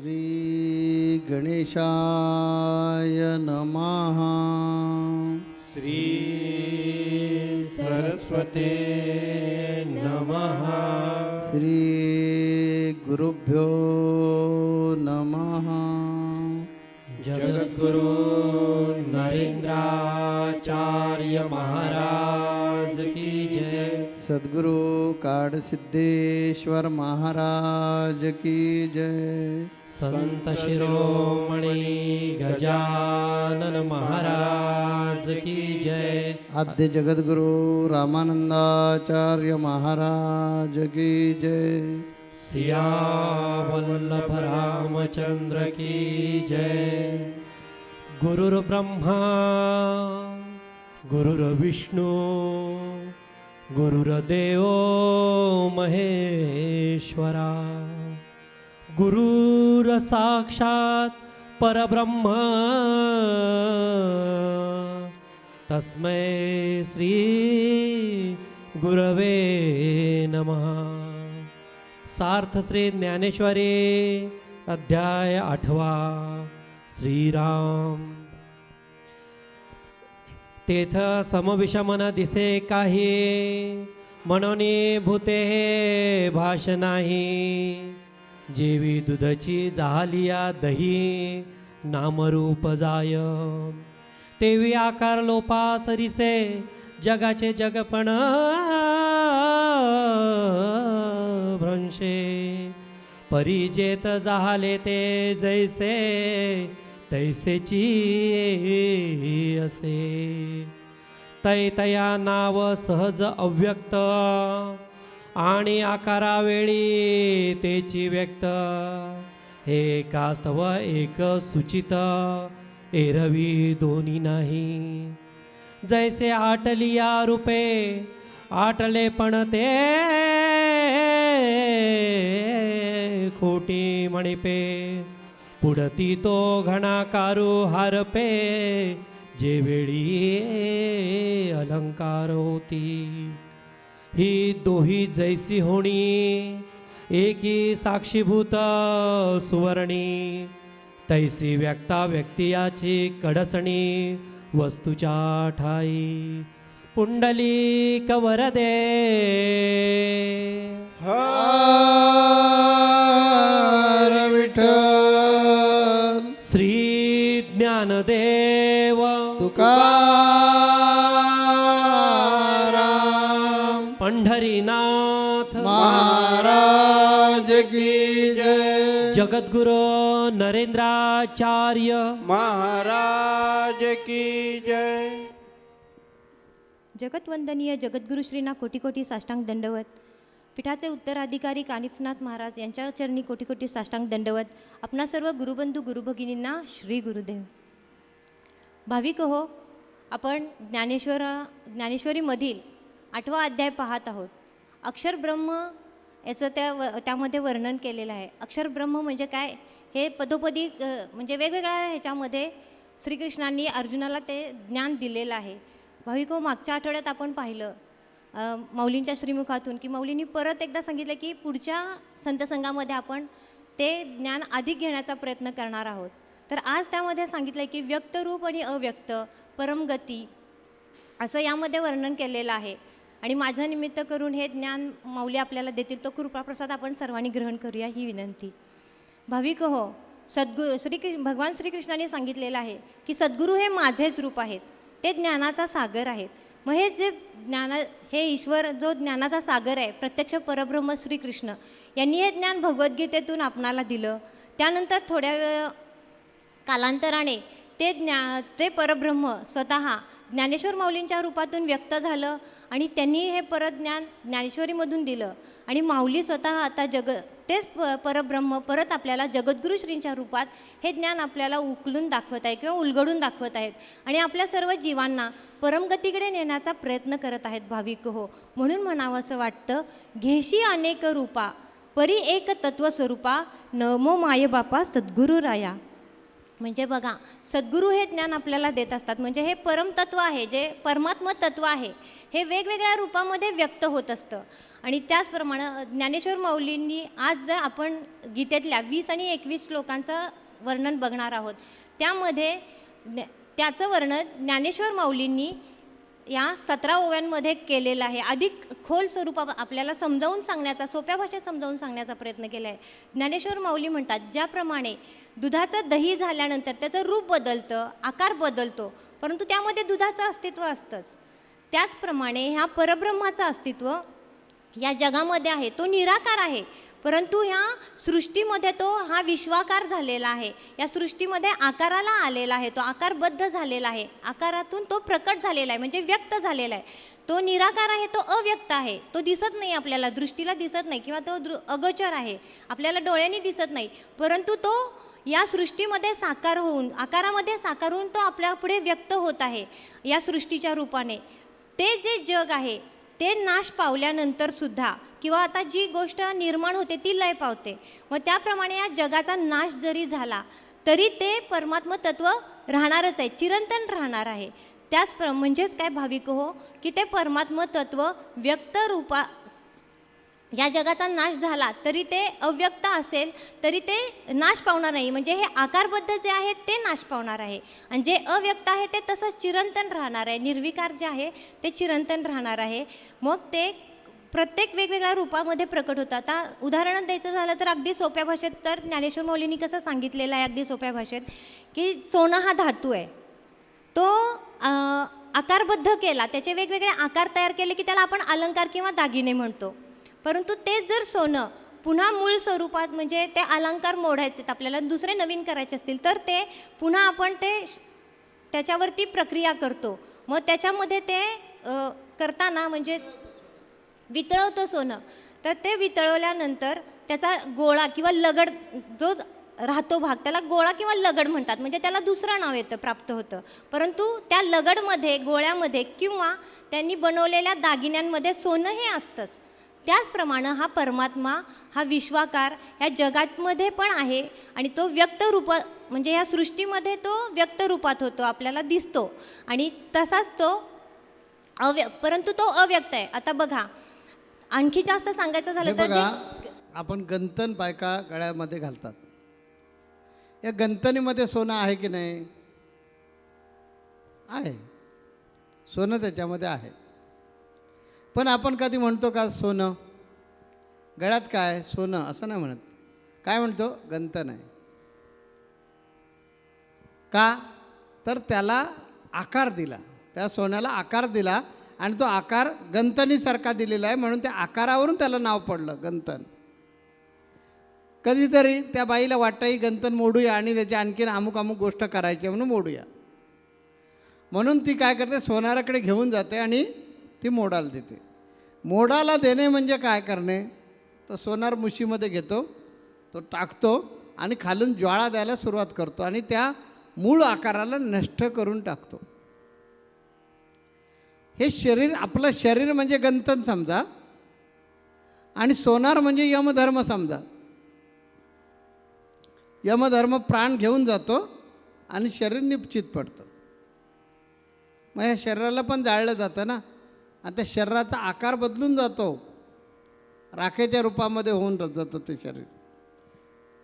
श्री गणेशाय नमः। श्री सरस्वते नमः। श्री गुरुभ्यो नमः। जगद्गुरु नरेंद्राचार्य महाराज। सद्गुरु काडसिद्धेश्वर महाराज की जय। संत शिरोमणी गजानन महाराज की जय। आद्य जगद्गुरु रामानंदाचार्य महाराज की जय। सियावल्लभ रामचंद्र की जय। गुरुर्ब्रह्मा गुरुर्विष्णू गुरुर्देव महेश्वरा गुरुर साक्षात परब्रह्म तस्मै श्री गुरवे नमः। सार्थ श्री ज्ञानेश्वरी अध्याय आठवा श्रीराम। तेथ समविषमन दिसे काही. म्हणून भूते हे भाष नाही. जेवी दुधची झालिया दही नामरूप जाय. तेवी आकार लोपा सरिसे जगाचे जगपण भ्रंशे. परिजेत जाहले ते जैसे तैसेची असे. तैतया नाव सहज अव्यक्त आणि आकारावेळी तेची व्यक्त. हे कास्तव एक सुचित एरवी दोन्ही नाही. जैसे आटलिया रूपे आटले पण ते खोटी मणिपे. पुढती तो घणाकारू हारपे जे वेळी अलंकार होती. ही दोही जैसी होणी एकी साक्षीभूत सुवर्णी तैसी व्यक्ता व्यक्तियाची कडचणी वस्तूच्या ठाई. पुंडली कवरदे जगद्गुरु नरेंद्राचार्य। महाराज की जय। जगतवंदनीय जगद्गुरु श्रीना कोटी कोटी साष्टांग दंडवत. पीठाचे उत्तराधिकारी कानिफनाथ महाराज यांच्या चरणी कोटी कोटी साष्टांग दंडवत. आपणा सर्व गुरुबंधू गुरुभगिनींना श्री गुरुदेव. भाविक हो आपण ज्ञानेश्वर ज्ञानेश्वरीमधील आठवा अध्याय पाहत आहोत. अक्षर ब्रह्म याचं त्या व त्यामध्ये वर्णन केलेलं आहे. अक्षर ब्रह्म म्हणजे काय? हे पदोपदी म्हणजे वेगवेगळ्या ह्याच्यामध्ये श्रीकृष्णांनी अर्जुनाला ते ज्ञान दिलेलं आहे. भाविको मागच्या आठवड्यात आपण पाहिलं माऊलींच्या श्रीमुखातून की माऊलींनी परत एकदा सांगितलं की पुढच्या संतसंघामध्ये आपण ते ज्ञान अधिक घेण्याचा प्रयत्न करणार आहोत. तर आज त्यामध्ये सांगितलं की व्यक्तरूप आणि अव्यक्त परमगती असं यामध्ये वर्णन केलेलं आहे. आणि माझं निमित्त करून हे ज्ञान माऊली आपल्याला देतील तो कृपाप्रसाद आपण सर्वांनी ग्रहण करूया ही विनंती. भाविक हो सद्गुरू श्री भगवान श्रीकृष्णाने सांगितलेलं आहे की सद्गुरू हे माझेच रूप आहेत ते ज्ञानाचा सागर आहेत. मग हे जे ज्ञाना हे ईश्वर जो ज्ञानाचा सागर आहे प्रत्यक्ष परब्रह्म श्रीकृष्ण यांनी हे ज्ञान भगवद्गीतेतून आपणाला दिलं. त्यानंतर थोड्या वेळ कालांतराने ते ज्ञा ते परब्रह्म स्वतः ज्ञानेश्वर माऊलींच्या रूपातून व्यक्त झालं आणि त्यांनी हे परत ज्ञान ज्ञानेश्वरीमधून दिलं. आणि माऊली स्वतः आता जग तेच प परब्रह्म परत आपल्याला जगद्गुरू श्रींच्या रूपात हे ज्ञान आपल्याला उकलून दाखवत आहे किंवा उलगडून दाखवत आहेत. आणि आपल्या सर्व जीवांना परमगतीकडे नेण्याचा प्रयत्न करत आहेत भाविक हो. म्हणून म्हणावं असं वाटतं घेशी अनेक रूपा परी एक तत्वस्वरूपा नमो माय बापा सद्गुरू राया म्हणजे बघा सद्गुरू हे ज्ञान आपल्याला देत असतात. म्हणजे हे परमतत्व आहे जे परमात्म तत्व आहे हे वेगवेगळ्या रूपामध्ये व्यक्त होत असतं. आणि त्याचप्रमाणे ज्ञानेश्वर माऊलींनी आज जर आपण गीतेतल्या वीस आणि एकवीस श्लोकांचं वर्णन बघणार आहोत त्यामध्ये त्याचं वर्णन ज्ञानेश्वर माऊलींनी या सतरा ओव्यांमध्ये केलेलं आहे. अधिक खोल स्वरूपा आपल्याला समजावून सांगण्याचा सोप्या भाषेत समजावून सांगण्याचा प्रयत्न केला आहे ज्ञानेश्वर माऊली म्हणतात ज्याप्रमाणे दुधाचं दही झाल्यानंतर त्याचं रूप बदलतं आकार बदलतो परंतु त्यामध्ये दुधाचं अस्तित्व असतंच. त्याचप्रमाणे ह्या परब्रह्माचं अस्तित्व या जगामध्ये आहे तो निराकार आहे परंतु ह्या सृष्टीमध्ये तो हा विश्वाकार झालेला आहे या सृष्टीमध्ये आकाराला आलेला आहे तो आकारबद्ध झालेला आहे आकारातून तो प्रकट झालेला आहे म्हणजे व्यक्त झालेला आहे. तो निराकार आहे तो अव्यक्त आहे तो दिसत नाही आपल्याला दृष्टीला दिसत नाही किंवा तो दृ अगोचर आहे आपल्याला डोळ्यांनी दिसत नाही परंतु तो या सृष्टीमध्ये साकार होऊन आकारामध्ये साकार होऊन तो आपल्यापुढे व्यक्त होत आहे या सृष्टीच्या रूपाने. ते जे जग आहे ते नाश पावल्यानंतरसुद्धा किंवा आता जी गोष्ट निर्माण होते ती लय पावते. मग त्याप्रमाणे या जगाचा नाश जरी झाला तरी ते परमात्म तत्व राहणारच आहे चिरंतन राहणार आहे. त्याच प्र म्हणजेच काय भाविक हो की ते परमात्म तत्व व्यक्त रूपा या जगाचा नाश झाला तरी ते अव्यक्त असेल तरी ते नाश पावणार नाही. म्हणजे हे आकारबद्ध जे आहे ते नाश पावणार आहे. आणि जे अव्यक्त आहे ते तसंच चिरंतन राहणार आहे. निर्विकार जे आहे ते चिरंतन राहणार आहे. मग ते प्रत्येक वेगवेगळ्या रूपामध्ये प्रकट होतं. आता उदाहरण द्यायचं झालं तर अगदी सोप्या भाषेत तर ज्ञानेश्वर मौलींनी कसं सांगितलेलं आहे अगदी सोप्या भाषेत की सोनं हा धातू आहे. तो आकारबद्ध केला. त्याचे वेगवेगळे आकार तयार केले की त्याला आपण अलंकार किंवा दागिने म्हणतो. परंतु तेच जर सोनं पुन्हा मूळ स्वरूपात म्हणजे ते अलंकार मोडायचे आहेत आपल्याला दुसरे नवीन करायचे असतील तर ते पुन्हा आपण ते त्याच्यावरती प्रक्रिया करतो. मग त्याच्यामध्ये ते करताना म्हणजे वितळवतो सोनं. तर ते वितळवल्यानंतर त्याचा गोळा किंवा लगड जो राहतो भाग त्याला गोळा किंवा लगड म्हणतात. म्हणजे त्याला दुसरं नाव येतं प्राप्त होतं. परंतु त्या लगडमध्ये गोळ्यामध्ये किंवा त्यांनी बनवलेल्या दागिन्यांमध्ये सोनं हे असतंच. त्याचप्रमाणे हा परमात्मा हा विश्वाकार ह्या जगातमध्ये पण आहे आणि तो व्यक्त रूपा म्हणजे ह्या सृष्टीमध्ये तो व्यक्त रूपात होतो आपल्याला दिसतो. आणि तसाच तो अव्य परंतु तो अव्यक्त आहे. आता बघा आणखी जास्त सांगायचं झालं तर जे- आपण गंतन बायका गळ्यामध्ये घालतात. या गंतनीमध्ये सोनं आहे की नाही? आहे. सोनं त्याच्यामध्ये आहे. पण आपण कधी म्हणतो का सोनं? गळ्यात काय? सोनं असं नाही म्हणत. काय म्हणतो? गंतन आहे का? तर त्याला आकार दिला. त्या सोन्याला आकार दिला आणि तो आकार गंतनीसारखा दिलेला आहे म्हणून त्या आकारावरून त्याला नाव पडलं गंतन. कधीतरी त्या बाईला वाटतंही गंतन मोडूया आणि त्याची आणखीन अमुक अमुक गोष्ट करायची आहे म्हणून मोडूया. म्हणून ती काय करते? सोनाराकडे घेऊन जाते आणि ती मोडाला देते. मोडाला देणे म्हणजे काय करणे? तर सोनार मुशीमध्ये घेतो तो टाकतो आणि खालून ज्वाळा द्यायला सुरुवात करतो आणि त्या मूळ आकाराला नष्ट करून टाकतो. हे शरीर आपलं शरीर म्हणजे गंतन समजा आणि सोनार म्हणजे यमधर्म समजा. यमधर्म प्राण घेऊन जातो आणि शरीर निश्चित पडतं. मग या शरीराला पण जाळलं जातं ना? आणि त्या शरीराचा आकार बदलून जातो. राखेच्या रूपामध्ये होऊन जातं ते शरीर.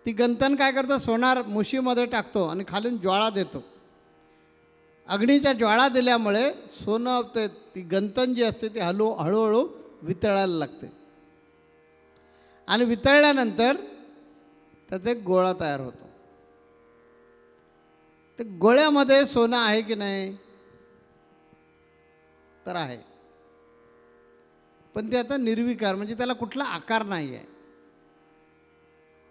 ती गंतन काय करतो? सोनार मुशीमध्ये टाकतो आणि खालून ज्वाळा देतो. अग्नीच्या ज्वाळा दिल्यामुळे सोनं ते ती गंतन जी असते ती हळू हळूहळू वितळायला लागते. आणि वितळल्यानंतर त्याचा एक गोळा तयार होतो. ते गोळ्यामध्ये सोनं आहे की नाही? तर आहे. पण ते आता निर्विकार म्हणजे त्याला कुठला आकार नाही आहे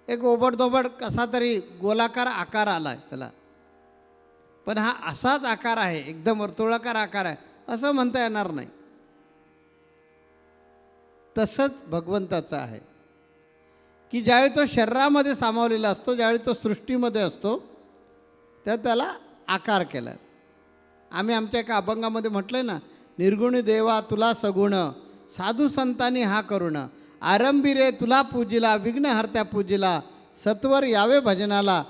एक ओबडधोबड कसा तरी गोलाकार आकार आला आहे त्याला. पण हा असाच आकार आहे एकदम वर्तुळाकार आकार आहे असं म्हणता येणार नाही. तसंच भगवंताचं आहे. की ज्यावेळी तो शरीरामध्ये सामावलेला असतो ज्यावेळी तो सृष्टीमध्ये असतो त्या त्याला आकार केला आम्ही आमच्या एका अभंगामध्ये म्हटलं ना निर्गुणी देवा तुला सगुण साधू संतांनी हा करुण. आरंभी रे तुला पूजिला विघ्नहर्त्या पूजिला सत्वर यावे भजनाला.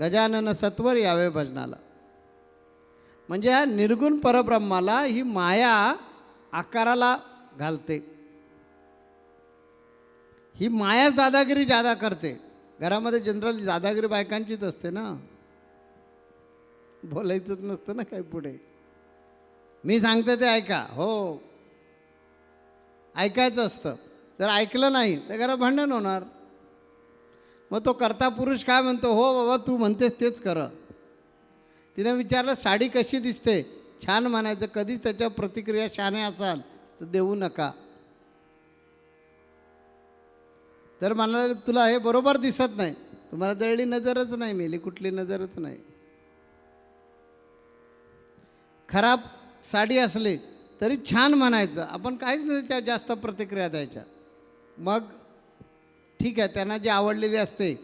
गजानन सत्वर यावे भजनाला. म्हणजे ह्या निर्गुण परब्रह्माला ही माया आकाराला घालते. ही माया दादागिरी जादा करते. घरामध्ये जनरल दादागिरी बायकांचीच असते ना. बोलायचंच नसतं ना काही पुढे. मी सांगते ते ऐका. हो. ऐकायचं असतं. जर ऐकलं नाही तर घरा भांडण होणार. मग तो करता पुरुष काय म्हणतो हो बाबा तू म्हणतेस तेच कर तिने विचारलं साडी कशी दिसते? छान म्हणायचं कधीच त्याच्या प्रतिक्रिया शाने असाल तर देऊ नका. तर मला तुला हे बरोबर दिसत नाही. तुम्हाला दळली नजरच नाही मेली कुठली नजरच नाही. खराब साडी असली तरी छान म्हणायचं. आपण काहीच नाही त्या जास्त प्रतिक्रिया द्यायच्या. मग ठीक आहे त्यांना जे आवडलेली असते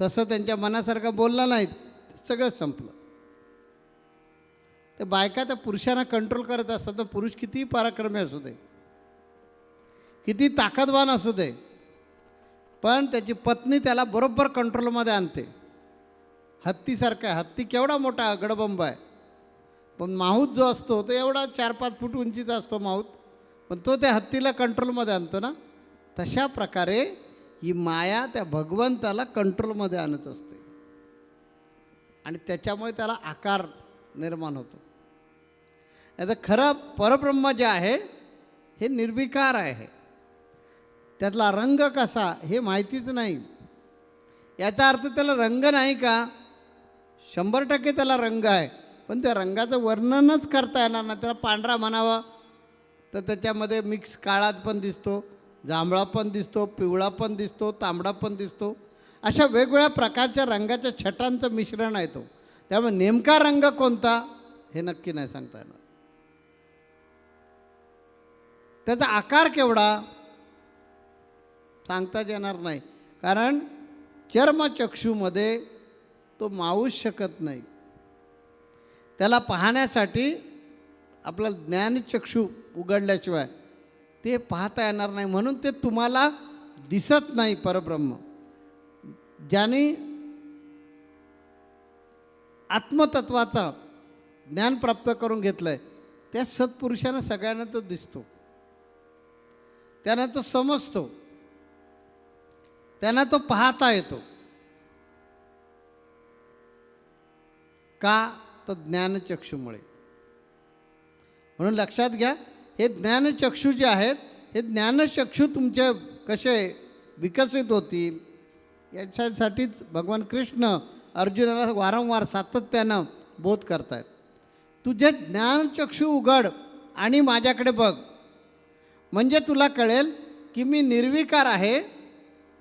तसं त्यांच्या मनासारखं बोललं नाहीत सगळं संपलं. तर बायका त्या पुरुषांना कंट्रोल करत असतात तर पुरुष कितीही पराक्रमी असू दे किती ताकदवान असू दे पण त्याची पत्नी त्याला बरोबर कंट्रोलमध्ये आणते. हत्तीसारखा आहे. हत्ती केवढा मोठा गडबंब आहे. पण माहूत जो असतो तो एवढा चार पाच फूट उंचीचा असतो माहूत. पण तो त्या हत्तीला कंट्रोलमध्ये आणतो ना. तशा प्रकारे ही माया त्या भगवंताला कंट्रोलमध्ये आणत असते. आणि त्याच्यामुळे त्याला आकार निर्माण होतो. आता खरं परब्रह्म जे आहे हे निर्विकार आहे. त्यातला रंग कसा हे माहितीच नाही. याचा अर्थ त्याला रंग नाही का? शंभर टक्के त्याला रंग आहे. पण त्या रंगाचं वर्णनच करता येणार नाही. त्याला पांढरा म्हणावा. तर त्याच्यामध्ये मिक्स काळात पण दिसतो जांभळा पण दिसतो पिवळा पण दिसतो तांबडा पण दिसतो. अशा वेगवेगळ्या प्रकारच्या रंगाच्या छटांचं मिश्रण आहे तो. त्यामुळे नेमका रंग कोणता हे नक्की नाही सांगता येणार. त्याचा आकार केवढा सांगताच येणार नाही. कारण चर्मचक्षूमध्ये तो मावूच शकत नाही. त्याला पाहण्यासाठी आपला ज्ञानचक्षू उघडल्याशिवाय ते पाहता येणार नाही. म्हणून ते तुम्हाला दिसत नाही परब्रह्म. ज्याने आत्मतत्वाचा ज्ञान प्राप्त करून घेतलं आहे त्या सत्पुरुषांना सगळ्यांना तो दिसतो. त्यांना तो समजतो. त्यांना तो पाहता येतो. का तर ज्ञानचक्षूमुळे. म्हणून लक्षात घ्या हे ज्ञानचक्षू जे आहेत हे ज्ञानचक्षू तुमचे कसे विकसित होतील? याच्यासाठीच भगवान कृष्ण अर्जुनाला वारंवार सातत्यानं बोध करतायत. तुझे ज्ञानचक्षू उघड आणि माझ्याकडे बघ. म्हणजे तुला कळेल की मी निर्विकार आहे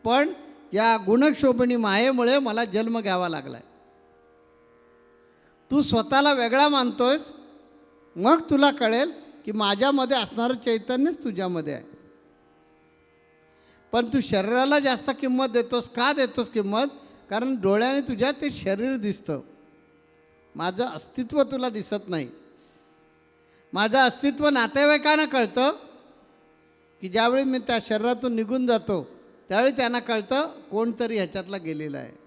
पण या गुणक्षोभिणी मायेमुळे मला जन्म घ्यावा लागला आहे तू स्वतःला वेगळा मानतोयस मग तुला कळेल की माझ्यामध्ये असणारं चैतन्यच तुझ्यामध्ये आहे. पण तू शरीराला जास्त किंमत देतोस का देतोस किंमत? कारण डोळ्याने तुझ्या ते शरीर दिसतं. माझं अस्तित्व तुला दिसत नाही. माझं अस्तित्व नातेवाईकांना कळतं की ज्यावेळी मी त्या शरीरातून निघून जातो त्यावेळी त्यांना कळतं कोणतरी ह्याच्यातला गेलेला आहे.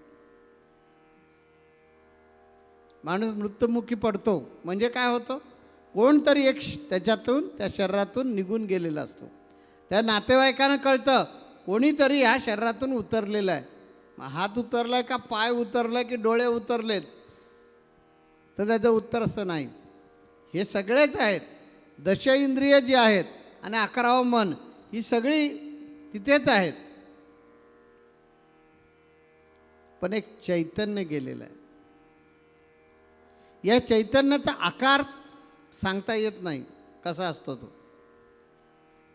माणूस मृत्युमुखी पडतो. म्हणजे काय होतं? कोणतरी एक श- त्याच्यातून त्या शरीरातून निघून गेलेला असतो. त्या नातेवाईकांना कळतं कोणीतरी ह्या शरीरातून उतरलेला आहे. मग हात उतरला आहे का पाय उतरला की डोळे उतरलेत? तर त्याचं उत्तर असतं नाही. हे सगळेच आहेत. दश इंद्रिय जी आहेत आणि अकरावं मन ही सगळी तिथेच आहेत. पण एक चैतन्य गेलेलं आहे. या चैतन्याचा आकार सांगता येत नाही. कसा असतो तो?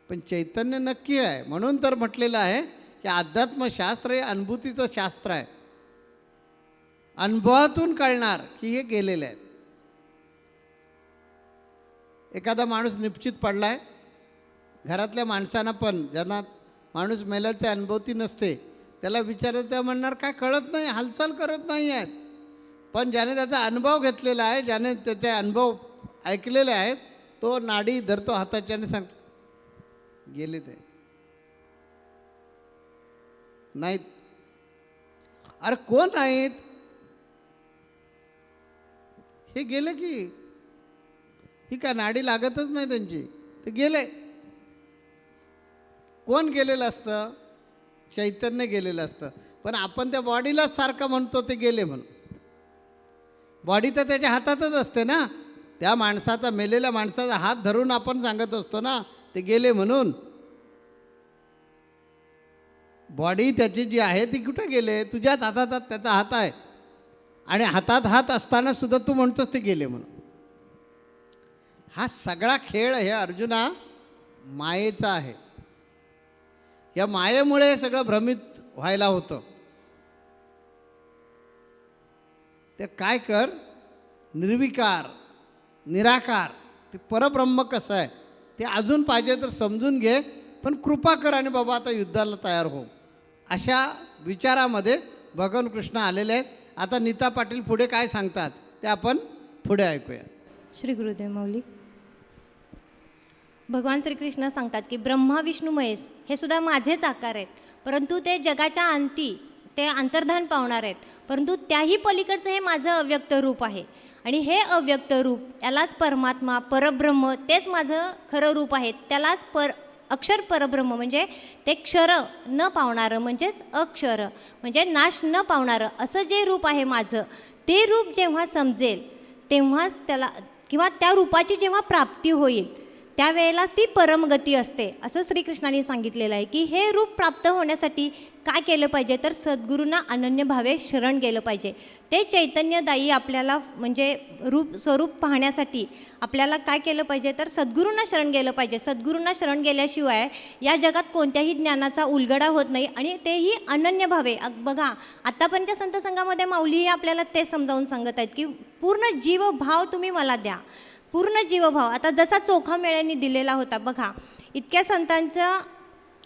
पण चैतन्य नक्की आहे. म्हणून तर म्हटलेलं आहे की अध्यात्मशास्त्र हे अनुभूतीचं शास्त्र आहे. अनुभवातून कळणार की हे गेलेले आहेत एखादा माणूस निश्चित पडला आहे घरातल्या माणसांना पण ज्यांना माणूस मेल्याची अनुभवती नसते त्याला विचारत त्या म्हणणार काय कळत नाही? हालचाल करत नाही आहेत. पण ज्याने त्याचा अनुभव घेतलेला आहे ज्याने त्याचे अनुभव ऐकलेले आहेत तो नाडी धरतो हाताच्याने सांग सांगतो गेले ते. नाहीत. अरे कोण नाहीत? हे गेले की? ही काय नाडी लागतच नाही त्यांची. ते गेले. कोण गेलेलं असतं? चैतन्य गेलेलं असतं. पण आपण त्या बॉडीलाच सारखं म्हणतो ते गेले म्हणून. बॉडी तर त्याच्या हातातच असते ना. त्या माणसाचा मेलेल्या माणसाचा हात धरून आपण सांगत असतो ना ते गेले म्हणून. बॉडी त्याची जी आहे ती कुठं गेले? तुझ्याच हातात त्याचा हात आहे. आणि हातात हात असताना सुद्धा तू म्हणतोस ते गेले म्हणून. हा सगळा खेळ हे अर्जुना मायेचा आहे. या मायेमुळे हे सगळं भ्रमित व्हायला होतं. ते काय कर? निर्विकार निराकार. ते परब्रह्म कसं आहे? ते अजून पाहिजे तर समजून घे पण कृपा कर आणि बाबा आता युद्धाला तयार हो. अशा विचारामध्ये भगवान कृष्ण आलेले आहेत. आता नीता पाटील पुढे काय सांगतात ते आपण पुढे ऐकूया. श्री गुरुदेव माऊली. भगवान श्रीकृष्ण सांगतात की ब्रह्मा विष्णू महेश हे सुद्धा माझेच आकार आहेत. परंतु ते जगाच्या अंती ते अंतर्धान पावणार आहेत. परंतु त्याही पलीकडचं हे माझं अव्यक्त रूप आहे. आणि हे अव्यक्त रूप यालाच परमात्मा परब्रह्म तेच माझं खरं रूप आहे. त्यालाच पर अक्षर परब्रह्म म्हणजे ते क्षर न पावणारं म्हणजेच अक्षर म्हणजे नाश न पावणारं असं जे रूप आहे माझं ते रूप जेव्हा समजेल तेव्हाच त्याला किंवा त्या रूपाची जेव्हा प्राप्ती होईल त्यावेळेलाच ती परमगती असते. असं श्रीकृष्णाने सांगितलेलं आहे की हे रूप प्राप्त होण्यासाठी काय केलं पाहिजे? तर सद्गुरूंना अनन्य भावे शरण गेलं पाहिजे. ते चैतन्यदायी आपल्याला म्हणजे रूप स्वरूप पाहण्यासाठी आपल्याला काय केलं पाहिजे? तर सद्गुरूंना शरण गेलं पाहिजे. सद्गुरूंना शरण गेल्याशिवाय या जगात कोणत्याही ज्ञानाचा उलगडा होत नाही आणि तेही अनन्य भावे. अग- बघा आत्तापर्यंतच्या संत संघामध्ये माऊलीही आपल्याला ते समजावून सांगत आहेत की पूर्ण जीवभाव तुम्ही मला द्या. पूर्ण जीवभाव. आता जसा चोखा मेळ्यांनी दिलेला होता बघा. इतक्या संतांचं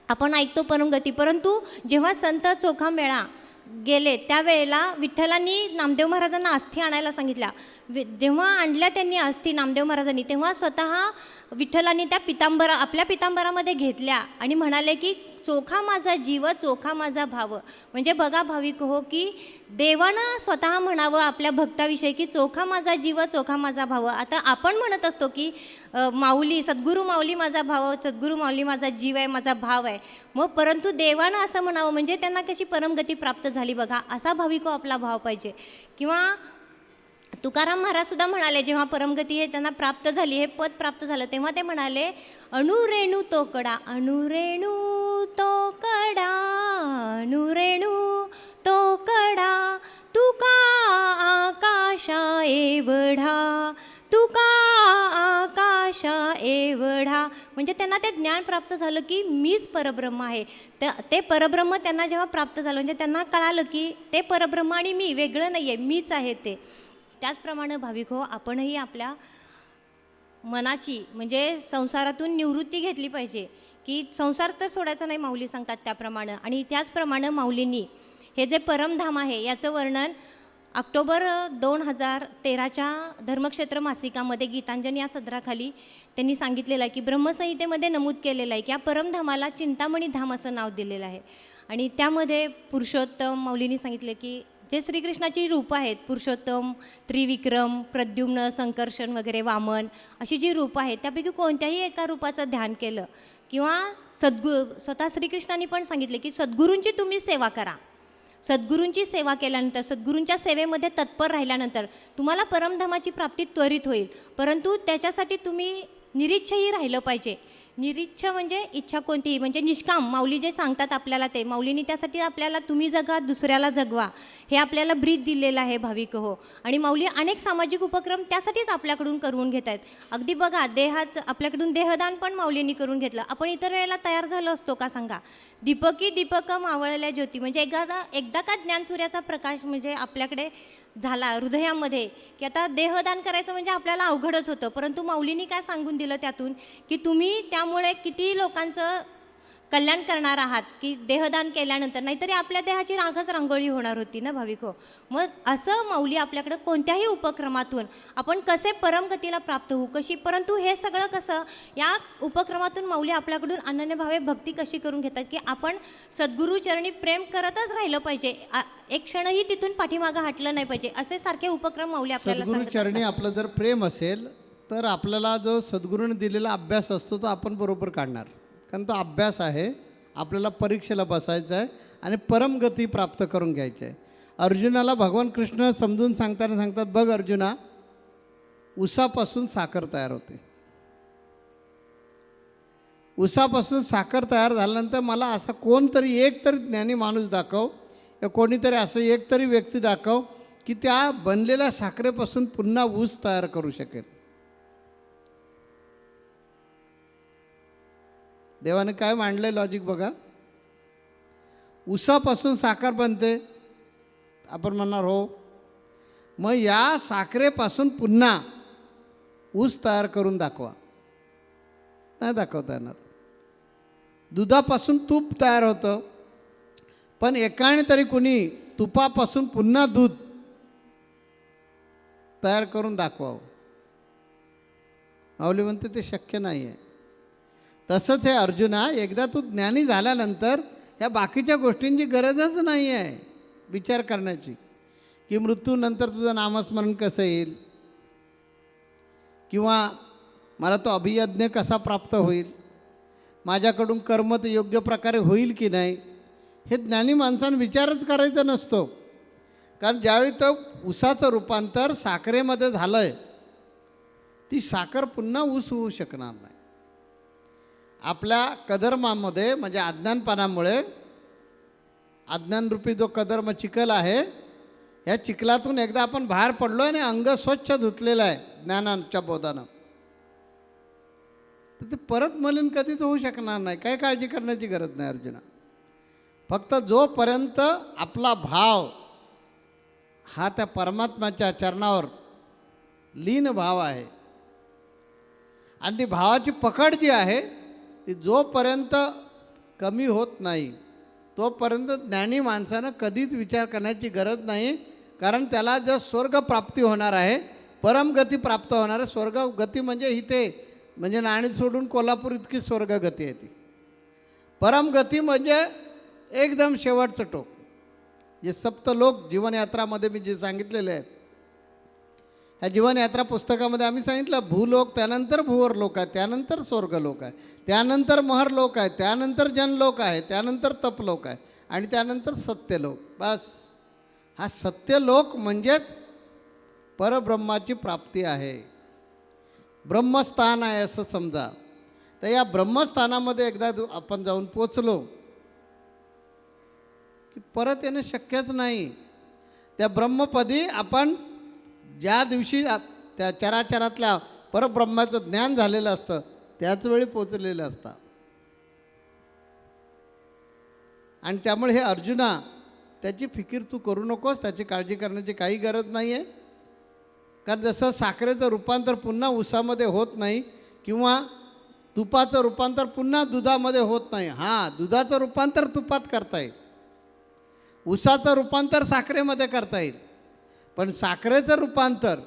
आपण ऐकतो परमगती. परंतु जेव्हा संत चोखा मेळा गेले त्यावेळेला विठ्ठलांनी नामदेव महाराजांना अस्थी आणायला सांगितल्या. जेव्हा आणल्या त्यांनी अस्थी नामदेव महाराजांनी तेव्हा स्वतः विठ्ठलांनी त्या पितांबरा आपल्या पितांबरामध्ये घेतल्या आणि म्हणाले की चोखा माझा जीव चोखा माझा भाव. म्हणजे बघा भाविक हो की देवानं स्वतः म्हणावं आपल्या भक्ताविषयी की चोखा माझा जीव चोखा माझा भाव. आता आपण म्हणत असतो की माऊली सद्गुरू माऊली माझा भाव सद्गुरू माऊली माझा जीव आहे माझा भाव आहे. मग परंतु देवानं असं म्हणावं म्हणजे त्यांना कशी परमगती प्राप्त झाली बघा. असा भाविको हो आपला भाव पाहिजे. किंवा तुकाराम महाराज सुद्धा म्हणाले जेव्हा परमगती हे त्यांना प्राप्त झाली हे पद प्राप्त झालं तेव्हा ते म्हणाले अणुरेणू तो कडा अणुरेणू तो कडा अणुरेणू तो कडा तुका आकाशा एवढा तुका आकाशा एवढा. म्हणजे त्यांना ते ज्ञान प्राप्त झालं की मीच परब्रह्म आहे. त- ते परब्रह्म त्यांना जेव्हा प्राप्त झालं म्हणजे त्यांना कळालं की ते परब्रह्म आणि मी वेगळं नाही आहे मीच आहे ते. त्याचप्रमाणे भाविक हो आपणही आपल्या मनाची म्हणजे संसारातून निवृत्ती घेतली पाहिजे. की संसार तर सोडायचा नाही माऊली सांगतात त्याप्रमाणे. आणि त्याचप्रमाणे माऊलींनी हे जे परमधाम आहे याचं वर्णन ऑक्टोबर दोन हजार तेराच्या धर्मक्षेत्र मासिकामध्ये गीतांजली या सदराखाली त्यांनी सांगितलेलं आहे की ब्रह्मसंहितेमध्ये नमूद केलेलं आहे की या परमधामाला चिंतामणी धाम असं नाव दिलेलं आहे. आणि त्यामध्ये पुरुषोत्तम माऊलींनी सांगितले की जे श्रीकृष्णाची रूपं आहेत पुरुषोत्तम त्रिविक्रम प्रद्युम्न संकर्षण वगैरे वामन अशी जी रूपं आहेत त्यापैकी कोणत्याही एका रूपाचं ध्यान केलं किंवा सद्गु स्वतः श्रीकृष्णाने पण सांगितले की सद्गुरूंची तुम्ही सेवा करा. सद्गुरूंची सेवा केल्यानंतर सद्गुरूंच्या सेवेमध्ये तत्पर राहिल्यानंतर तुम्हाला परमधामाची प्राप्ती त्वरित होईल परंतु त्याच्यासाठी तुम्ही निरीच्छही राहिलं पाहिजे. निरीच्छ म्हणजे इच्छा कोणतीही म्हणजे निष्काम. माऊली जे सांगतात आपल्याला ते. माऊलीनी त्यासाठी आपल्याला तुम्ही जगा दुसऱ्याला जगवा. हे आपल्याला ब्रीद दिलेलं आहे भाविक हो. आणि माऊली अनेक सामाजिक उपक्रम त्यासाठीच आपल्याकडून करून घेत आहेत. अगदी बघा देहाचं आपल्याकडून देहदान पण माऊलींनी करून घेतलं. आपण इतर वेळेला तयार झालो असतो का सांगा? दीपकी दीपक मावळल्या ज्योती. म्हणजे एकदा एकदा का ज्ञानसूर्याचा प्रकाश म्हणजे आपल्याकडे झाला हृदयामध्ये की आता देहदान करायचं म्हणजे आपल्याला अवघडच होतं. परंतु माऊलींनी काय सांगून दिलं त्यातून की तुम्ही त्यामुळे किती लोकांचं कल्याण करणार आहात की देहदान केल्यानंतर? नाहीतरी आपल्या देहाची रांगच रांगोळी होणार होती ना भाविक हो. मग असं माऊली आपल्याकडं कोणत्याही उपक्रमातून आपण कसे परमगतीला प्राप्त होऊ कशी? परंतु हे सगळं कसं? या उपक्रमातून माऊली आपल्याकडून अनन्यभावे भक्ती कशी करून घेतात की आपण सद्गुरूचरणी प्रेम करतच राहिलं पाहिजे. एक क्षणही तिथून पाठीमागं हटलं नाही पाहिजे. असे सारखे उपक्रम माऊली आपल्याला चरणी आपलं जर प्रेम असेल तर आपल्याला जो सद्गुरूने दिलेला अभ्यास असतो तो आपण बरोबर काढणार. कारण तो अभ्यास आहे आपल्याला परीक्षेला बसायचं आहे आणि परमगती प्राप्त करून घ्यायची आहे. अर्जुनाला भगवान कृष्ण समजून सांगताना सांगतात बघ अर्जुना उसापासून साखर तयार होते. उसापासून साखर तयार झाल्यानंतर मला असा कोणतरी एक तरी ज्ञानी माणूस दाखव या कोणीतरी असं एक तरी व्यक्ती दाखव की त्या बनलेल्या साखरेपासून पुन्हा ऊस तयार करू शकेल. देवाने काय मांडलं आहे लॉजिक बघा. उसापासून साखर बनते. आपण म्हणणार हो. मग या साखरेपासून पुन्हा ऊस तयार करून दाखवा. नाही दाखवता येणार. दुधापासून तूप तयार होतं. पण एकाने तरी कुणी तुपापासून पुन्हा दूध तयार करून दाखवावं. माऊली म्हणते ते शक्य नाही आहे तसंच हे अर्जुना एकदा तू ज्ञानी झाल्यानंतर या बाकीच्या गोष्टींची गरजच नाही आहे विचार करण्याची. की मृत्यूनंतर तुझं नामस्मरण कसं येईल? किंवा मला तो अभियज्ञ कसा प्राप्त होईल? माझ्याकडून कर्म ते योग्य प्रकारे होईल की नाही? हे ज्ञानी माणसानं विचारच करायचा नसतो. कारण ज्यावेळी तो ऊसाचं रूपांतर साखरेमध्ये झालं आहे ती साखर पुन्हा ऊस होऊ शकणार नाही. आपल्या कदर्मामध्ये म्हणजे अज्ञानपणामुळे अज्ञानरूपी जो कदर्म चिखल आहे या चिखलातून एकदा आपण बाहेर पडलो आहे आणि अंग स्वच्छ धुतलेलं आहे ज्ञानाच्या बोधानं. तर ते परत मलिन कधीच होऊ शकणार नाही. काही काळजी करण्याची गरज नाही अर्जुना. फक्त जोपर्यंत आपला भाव हा त्या परमात्माच्या चरणावर लीन भाव आहे आणि ती भावाची पकड जी आहे ती जोपर्यंत कमी होत नाही तोपर्यंत ज्ञानी माणसानं कधीच विचार करण्याची गरज नाही. कारण त्याला जर स्वर्ग प्राप्ती होणार आहे परमगती प्राप्त होणार आहे. स्वर्ग गती म्हणजे इथे म्हणजे नाणी सोडून कोल्हापूर इतकी स्वर्गगती आहे ती. परमगती म्हणजे एकदम शेवटचं टोक. जे सप्तलोक जीवनयात्रामध्ये मी जे सांगितलेले आहेत ह्या जीवनयात्रा पुस्तकामध्ये आम्ही सांगितलं भूलोक त्यानंतर भूवर लोक आहे त्यानंतर स्वर्गलोक आहे त्यानंतर महरलोक आहे त्यानंतर जनलोक आहे त्यानंतर तपलोक आहे आणि त्यानंतर सत्यलोक बस. हा सत्यलोक म्हणजेच परब्रह्माची प्राप्ती आहे. ब्रह्मस्थान आहे असं समजा. तर या ब्रह्मस्थानामध्ये एकदा आपण जाऊन पोचलो की परत येणं शक्यच नाही. त्या ब्रह्मपदी आपण ज्या दिवशी त्या चराचरातल्या परब्रह्माचं ज्ञान झालेलं असतं त्याच वेळी पोचलेलं असतं. आणि त्यामुळे हे अर्जुना त्याची फिकीर तू करू नकोस त्याची काळजी करण्याची काही गरज नाही आहे कारण जसं साखरेचं रूपांतर पुन्हा उसामध्ये होत नाही किंवा तुपाचं रूपांतर पुन्हा दुधामध्ये होत नाही हां दुधाचं रूपांतर तुपात करता येईल. उसाचं रूपांतर साखरेमध्ये करता येईल. पण साखरेचं रूपांतर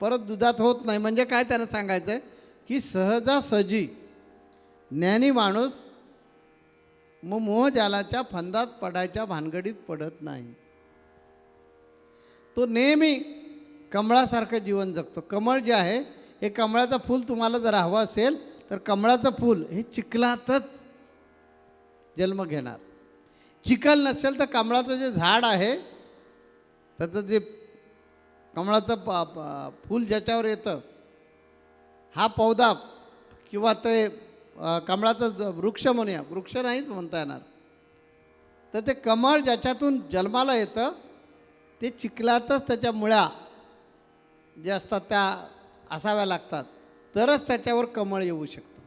परत दुधात होत नाही. म्हणजे काय त्यांना सांगायचं आहे की सहजासहजी ज्ञानी माणूस मग मोहजालाच्या फंदात पडायच्या भानगडीत पडत नाही. तो नेहमी कमळासारखं जीवन जगतो. कमळ जे आहे हे कमळाचं फूल तुम्हाला जर हवं असेल तर कमळाचं फूल हे चिखलातच जन्म घेणार. चिखल नसेल तर कमळाचं जे झाड आहे त्याचं जे कमळाचं प फूल ज्याच्यावर येतं हा पौदा किंवा ते कमळाचं वृक्ष म्हणूया. वृक्ष नाहीच म्हणता येणार. तर ते कमळ ज्याच्यातून जन्माला येतं ते चिखलातच त्याच्या मुळ्या जे असतात त्या असाव्या लागतात. तरच त्याच्यावर कमळ येऊ शकतं.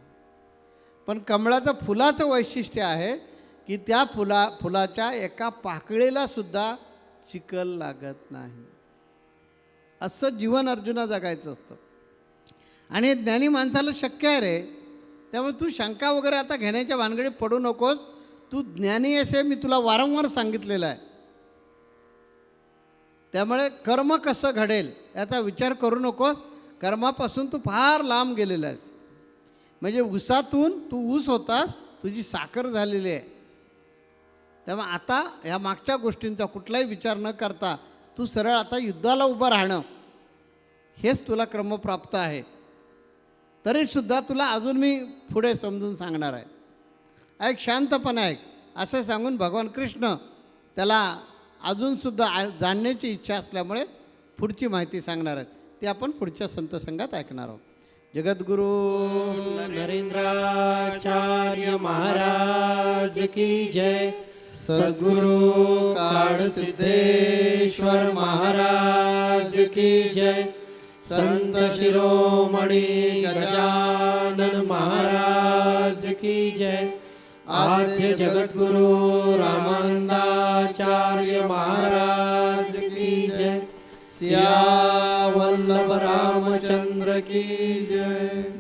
पण कमळाचं फुलाचं वैशिष्ट्य आहे की त्या फुला फुलाच्या एका पाकळीलासुद्धा चिखल लागत नाही. असं जीवन अर्जुना जगायचं असतं. आणि हे ज्ञानी माणसाला शक्य आहे रे. त्यामुळे तू शंका वगैरे आता घेण्याच्या भानगडीत पडू नकोस. तू ज्ञानी असे मी तुला वारंवार सांगितलेलं आहे. त्यामुळे कर्म कसं घडेल याचा विचार करू नकोस. कर्मापासून तू फार लांब गेलेला आहेस. म्हणजे ऊसातून तू ऊस होतास तुझी साखर झालेली आहे. त्यामुळे आता ह्या मागच्या गोष्टींचा कुठलाही विचार न करता तू सरळ आता युद्धाला उभं राहणं हेच तुला क्रमप्राप्त आहे. तरीसुद्धा तुला अजून मी पुढे समजून सांगणार आहे. ऐक शांतपणा ऐक असं सांगून भगवान कृष्ण त्याला अजूनसुद्धा जाणण्याची इच्छा असल्यामुळे पुढची माहिती सांगणार आहेत. ती आपण पुढच्या संतसंगात ऐकणार आहोत. जगद्गुरु नरेंद्राचार्य महाराज की जय. सद्गुरु काळ सिद्धेश्वर महाराज की जय। संत शिरोमणी गजानन महाराज की जय। आद्य जगद्गुरु रामानंदाचार्य महाराज की जय। सिया वल्लभ रामचंद्र की जय।